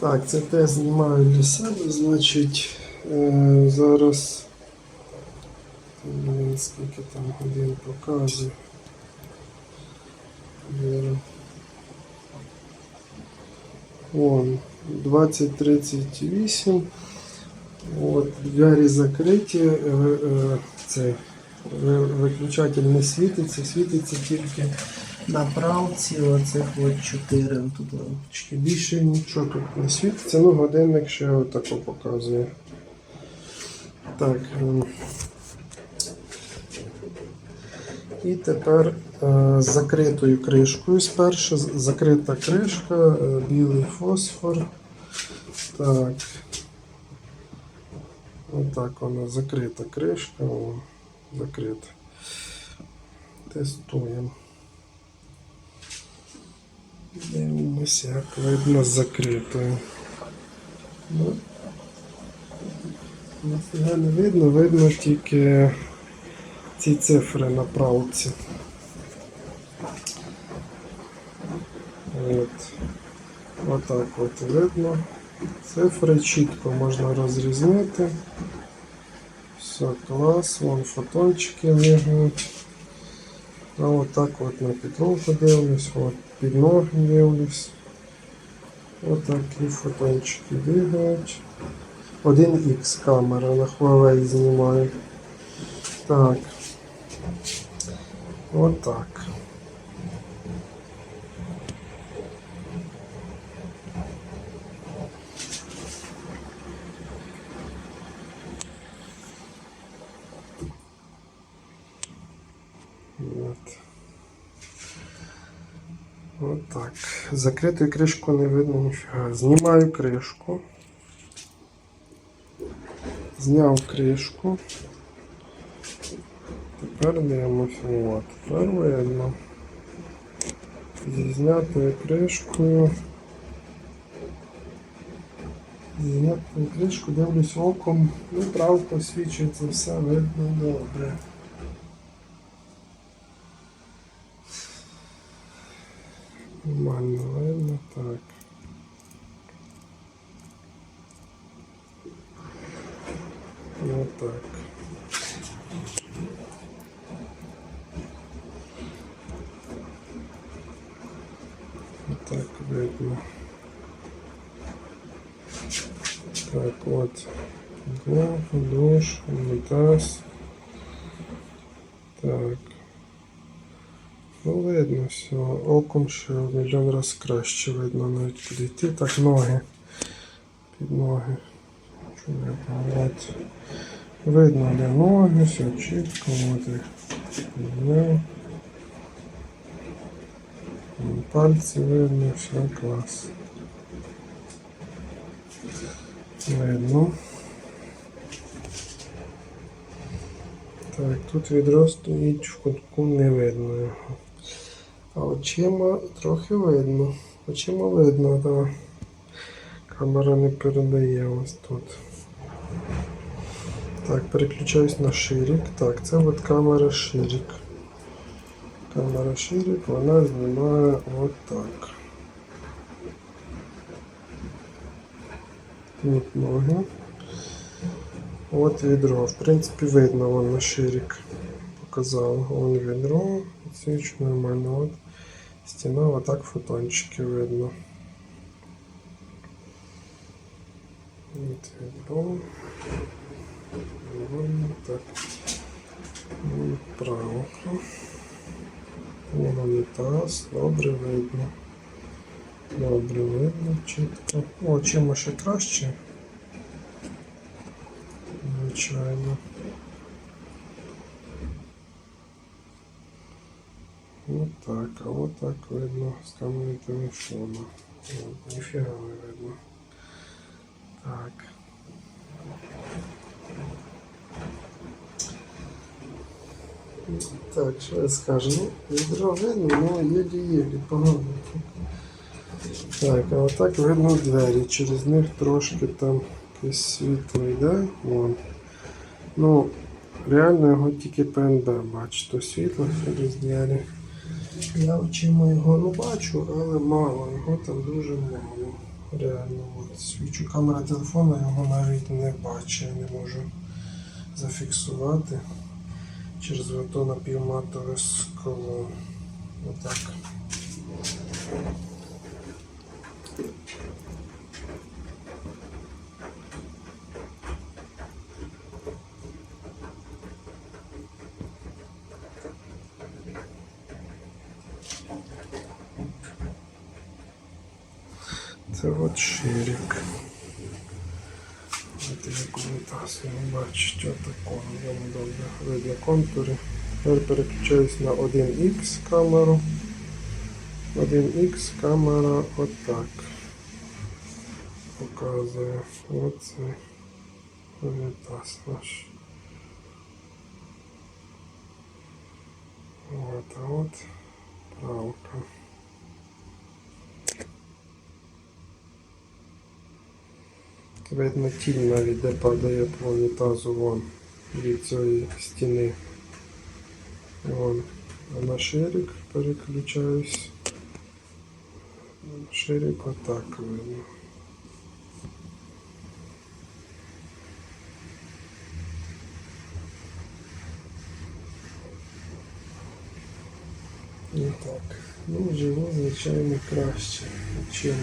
Так, це тест знімаю для себе, значить, е, зараз. Скільки там годин показує. Вон, 2038. От, двері закриті, е, е, це, виключатель не світиться, світиться тільки на правці оцих от 4 тут лампочки. Більше нічого тут не світиться, ну годинник ще отако показує. Так. ем. І тепер е, з закритою кришкою спершу. Закрита кришка, е, білий фосфор. Так. Отак вона закрита кришка. О, закрита. Тестуємо. Дивимося, як видно закритою. Ну, Нафіга не видно, видно тільки ці цифри на правці. От. Отак от видно. Цифри чітко можна розрізнити. Все, клас, вон фотончики бігають. А вот так вот на підлогу дивлюсь, от під ноги дивлюсь. Отакі фотончики бігають. 1х камера на Huawei знімає. Так. Отак. От. Отак. Закритою кришку не видно ніфіга. Знімаю кришку. Зняв кришку. Тепер дивимося. От. Тепер видно. Зі знятою кришкою. Зі знятою кришкою дивлюсь оком. Ну, правда, освічується, все видно добре. Нормально видно, так. Вот так. Вот так видно. Так, вот. Підлога, душ, унітаз. Так. Ну, видно все. Оком ще мільйон раз краще видно навіть куди йти. Так, ноги. Під ноги. От. Видно, де ноги, все чітко, от їх підняв. Пальці видно, все клас. Видно. Так, тут відро стоїть в кутку не видно його. А очима трохи видно. Очима видно, так. Камера не передає ось тут. Так, переключаюсь на ширик. Так, це от камера ширик. Камера ширик, вона знімає от так. Тут ноги. От відро. В принципі, видно вон на ширик. Показав. Вон відро. Свіч нормально. От стіна, отак фотончики видно. От відро. Так. Вон унітаз. Добре видно. Добре видно, чітко. О, чим ще краще. Звичайно. Вот так, а вот так видно з камери телефону. О, Ніфіга не видно. Так. Так, що я скажу? Ну, відро видно, ну єлі-єлі, погано. Так, а отак видно двері. Через них трошки там якесь світло йде. Вон. Ну, реально його тільки ПНБ бачить. То світло через двері. Я очима його не бачу, але мало, його там дуже мало. реально. От, свічу камера телефона, його навіть не бачу, я не можу зафіксувати через ото напівматове скло. Отак. От ширик. Унітаз його бачить, отако йому добре видно контури. Тепер переключаюсь на 1Х камеру. 1Х камера отак. Показує. Оце унітаз наш. От, а от правка. Видно тінь навіть де падає по вон від цієї стіни. Вон. А на ширик переключаюсь. Ширик отак видно. І так. Ну, живо, звичайно, краще, чим